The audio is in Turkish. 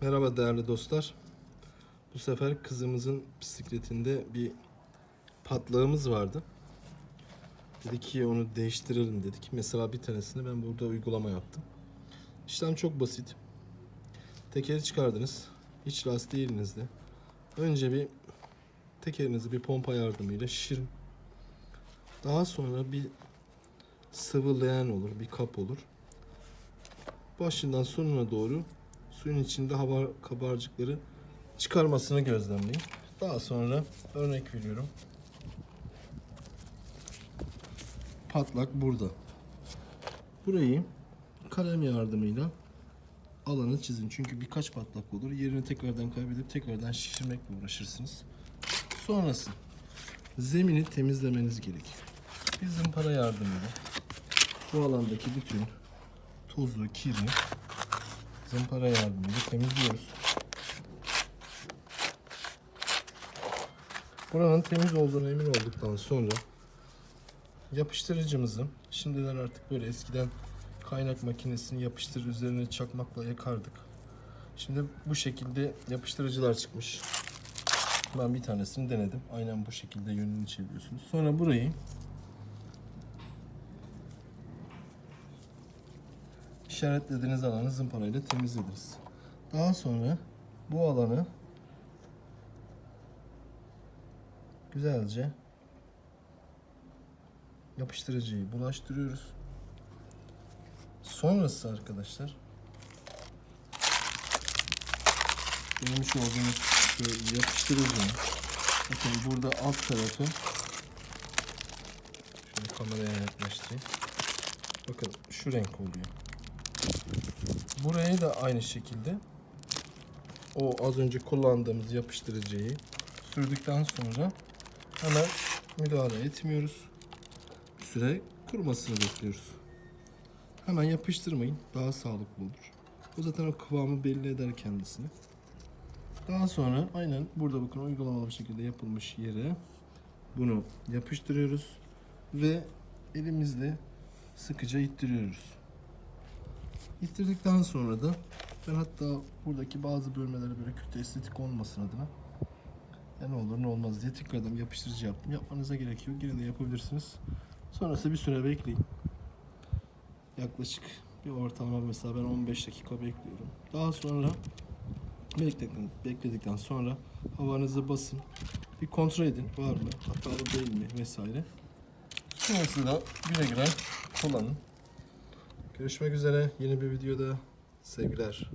Merhaba değerli dostlar. Bu sefer kızımızın bisikletinde bir patlağımız vardı. Dedik ki onu değiştirelim dedik. Mesela bir tanesini ben burada uygulama yaptım. İşlem çok basit. Tekeri çıkardınız. Hiç lastiği elinizde. Önce bir tekerinizi bir pompa yardımıyla şişirin. Daha sonra bir sıvı leğen olur, bir kap olur. Başından sonuna doğru suyun içinde hava kabarcıkları çıkarmasını gözlemleyin. Daha sonra örnek veriyorum. Patlak burada. Burayı kalem yardımıyla alanı çizin. Çünkü birkaç patlak olur. Yerini tekrardan kaybedip tekrardan şişirmekle uğraşırsınız. Sonrası zemini temizlemeniz gerek. Bir zımpara yardımıyla bu alandaki bütün tozu, kiri zımpara yardımıyla temizliyoruz. Buranın temiz olduğuna emin olduktan sonra yapıştırıcımızı şimdiler artık böyle eskiden kaynak makinesini yapıştır üzerine çakmakla yakardık. Şimdi bu şekilde yapıştırıcılar çıkmış. Ben bir tanesini denedim. Aynen bu şekilde yönünü çeviriyorsunuz. Sonra burayı işaretlediğiniz alanı zımparayla temizlediniz. Daha sonra bu alanı güzelce yapıştırıcıyı bulaştırıyoruz. Sonrası arkadaşlar görmüş olduğunuz yapıştırıcının bakın burada alt tarafı şöyle kameraya yaklaştırayım. Bakın şu renk oluyor. Buraya da aynı şekilde o az önce kullandığımız yapıştırıcıyı sürdükten sonra hemen müdahale etmiyoruz. Süre kurumasını bekliyoruz. Hemen yapıştırmayın. Daha sağlıklı olur. O zaten o kıvamı belli eder kendisini. Daha sonra aynen burada bakın uygulamalı bir şekilde yapılmış yere bunu yapıştırıyoruz ve elimizle sıkıca ittiriyoruz. İttirdikten sonra da ben hatta buradaki bazı bölmelere böyle kötü estetik olmasın adına ya ne olur ne olmaz diye tekrardan yapıştırıcı yaptım. Yapmanıza gerek yok. Yine de yapabilirsiniz. Sonrası bir süre bekleyin. Yaklaşık bir ortalama mesela ben 15 dakika bekliyorum. Daha sonra bekledikten, bekledikten sonra havanızı basın. Bir kontrol edin var mı, hatalı değil mi vesaire. Sonrasında güle güle kullanın. Görüşmek üzere yeni bir videoda. Sevgiler.